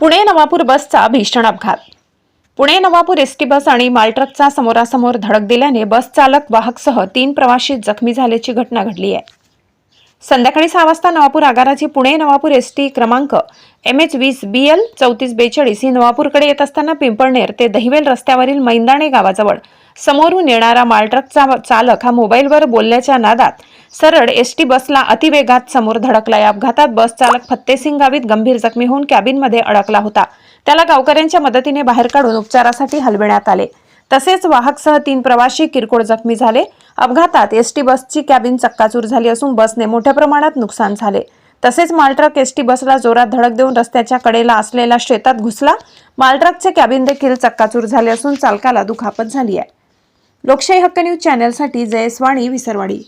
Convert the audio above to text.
पुणे नवापूर बसचा भीषण अपघात. पुणे नवापूर एसटी बस आणि मालट्रकचा समोरासमोर धडक दिल्याने बस चालक वाहकसह तीन प्रवाशी जखमी झाल्याची घटना घडली आहे. संध्याकाळी सहा वाजता नवापूर आगाराची पुणे नवापूर एस टी क्रमांक एम एच वीस बी एल चौतीस बेचाळीस ही नवापूरकडे येत असताना पिंपळनेर ते दहिवेल रस्त्यावरील मैंदाणे गावाजवळ समोरून येणारा मालट्रकचा चालक हा मोबाईलवर बोलण्याच्या नादात सरळ एस टी बसला अतिवेगात समोर धडकला या अपघातात बस चालक फत्तेसिंग गावीत गंभीर जखमी होऊन कॅबिनमध्ये अडकला होता. त्याला गावकऱ्यांच्या मदतीने बाहेर काढून उपचारासाठी हलविण्यात आले. तसेच वाहकसह तीन प्रवासी किरकोळ जखमी झाले. अपघातात एस टी बसची कॅबिन चक्काचूर झाली असून बसने मोठ्या प्रमाणात नुकसान झाले. तसेच मालट्रक एसटी बसला जोरात धडक देऊन रस्त्याच्या कडेला असलेल्या शेतात घुसला. मालट्रकचे कॅबिन देखील चक्काचूर झाले असून चालकाला दुखापत झाली आहे. लोकशाही हक्क न्यूज चॅनलसाठी जयस्वाणी विसरवाडी.